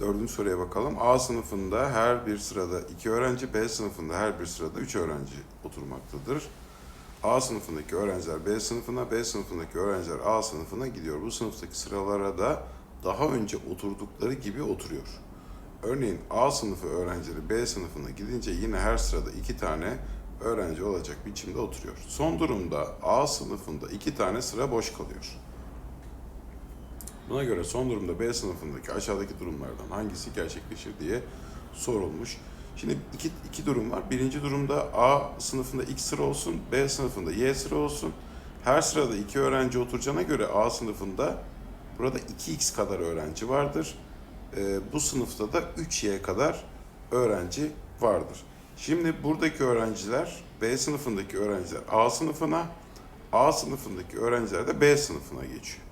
Dördüncü soruya bakalım. A sınıfında her bir sırada iki öğrenci, B sınıfında her bir sırada üç öğrenci oturmaktadır. A sınıfındaki öğrenciler B sınıfına, B sınıfındaki öğrenciler A sınıfına gidiyor. Bu sınıftaki sıralara da daha önce oturdukları gibi oturuyor. Örneğin A sınıfı öğrencileri B sınıfına gidince yine her sırada iki tane öğrenci olacak biçimde oturuyor. Son durumda A sınıfında iki tane sıra boş kalıyor. Buna göre son durumda B sınıfındaki aşağıdaki durumlardan hangisi gerçekleşir diye sorulmuş. Şimdi iki, iki durum var. Birinci durumda A sınıfında X sıra olsun, B sınıfında Y sıra olsun. Her sırada iki öğrenci oturacağına göre A sınıfında burada 2X kadar öğrenci vardır. Ee, bu sınıfta da 3Y kadar öğrenci vardır. Şimdi buradaki öğrenciler, B sınıfındaki öğrenciler A sınıfına, A sınıfındaki öğrenciler de B sınıfına geçiyor.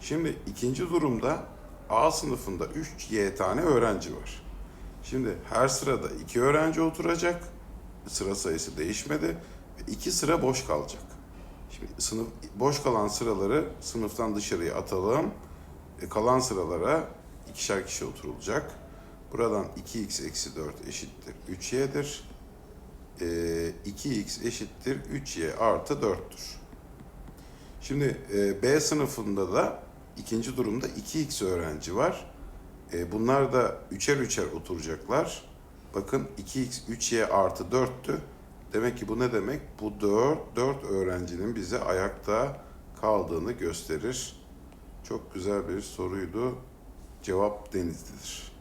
Şimdi ikinci durumda A sınıfında 3Y tane öğrenci var. Şimdi her sırada iki öğrenci oturacak. Sıra sayısı değişmedi. Ve iki sıra boş kalacak. Şimdi sınıf boş kalan sıraları sınıftan dışarıya atalım. E, kalan sıralara ikişer kişi oturulacak. Buradan 2x eksi 4 eşittir 3y'dir. E, 2x eşittir 3y artı 4'tür. Şimdi e, B sınıfında da ikinci durumda 2x öğrenci var. E, bunlar da üçer üçer oturacaklar. Bakın 2x 3y artı 4'tü. Demek ki bu ne demek? Bu 4, 4 öğrencinin bize ayakta kaldığını gösterir. Çok güzel bir soruydu. Cevap Denizli'dir.